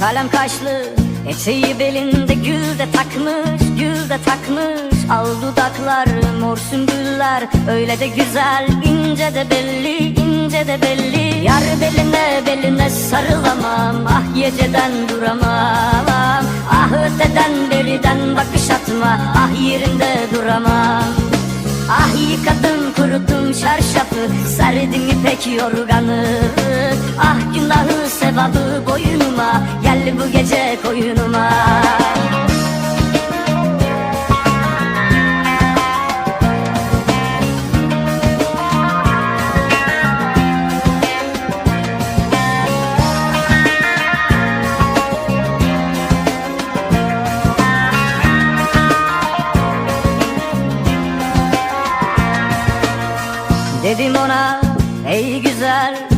Kalem kaşlı. Eteği belinde gül de takmış Gül de takmış. Al dudaklar mor sümbüller. Öyle de güzel ince de belli ince de belli. Yar beline beline sarılamam. Ah geceden duramam. Ah öteden beriden bakış atma. Ah yerinde duramam. Ah yıkadım kuruttum çarşafı Serdim ipek yorganı. Ah boynuma Gel bu gece koyunuma. Dedim ona ey güzel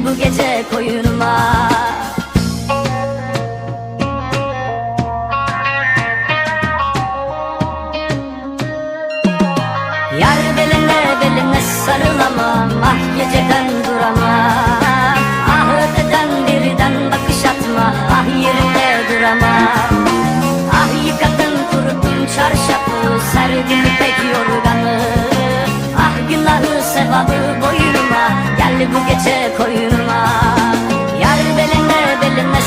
bu gece koyunuma. Yar beline beline sarılamam Ah geceden duramam. Ah öteden birden bakış atma Ah yerinde duramam. Ah yıkadım kuruttum çarşafı Serdim ipek yorganı. Ah günahı sevabı boynuma Gel bu gece koyunuma Yar belime belime